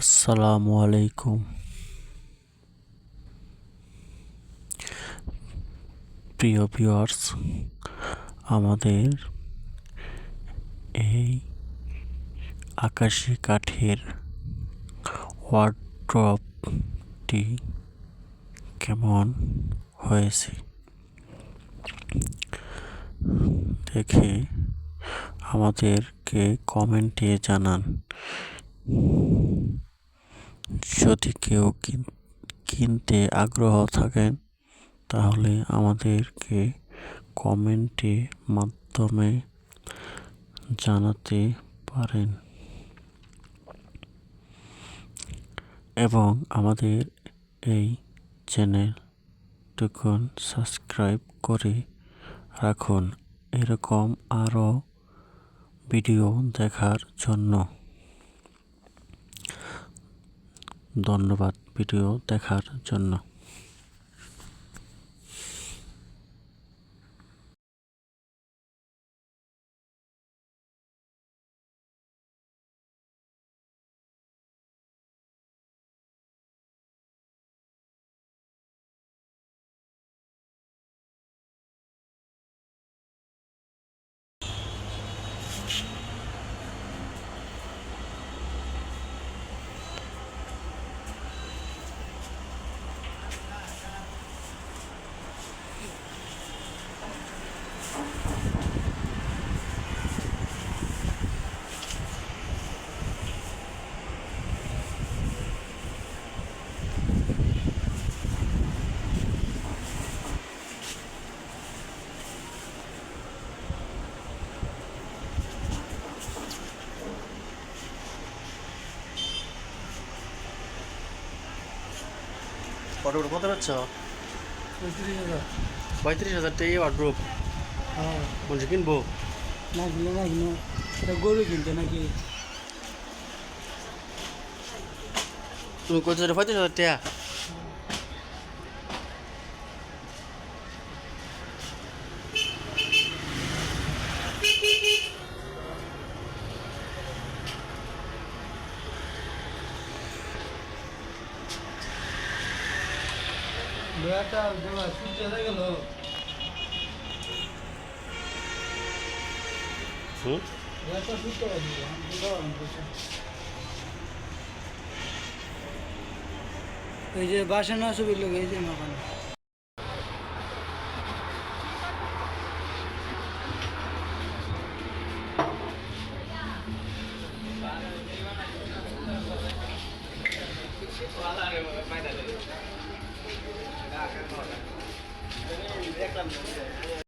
আসসালামু আলাইকুম। প্রিয় ভিউয়ার্স, আমাদের এই আকাশি কাঠের ওয়ার্ড্রপটি কেমন হয়েছে? দেখে আমাদেরকে কমেন্টে জানান। যদি কেউ কিনতে আগ্রহ থাকেন, তাহলে আমাদেরকে কমেন্টে মাধ্যমে জানাতে পারেন। এবং আমাদের এই চ্যানেল চ্যানেলটুকুন সাবস্ক্রাইব করে রাখুন। এরকম আরও ভিডিও দেখার জন্য। ধন্যবাদ ভিডিও দেখার জন্য। ফটো কত পাচ্ছ পঁয়ত্রিশ হাজার। পঁয়ত্রিশ হাজার টাকা ওয়ার্ড্রোপ হ্যাঁ। বলছি কিনবো? না কিনে না কিনো গরু কিনতে নাকি? তুমি কত পঁয়ত্রিশ হাজার টাকা? দেওয়া সূর্য হয়ে গেল। হুম একটা সূর্য ওই যে বাসে না ছবি লোক এই যে মাখানো reclamó.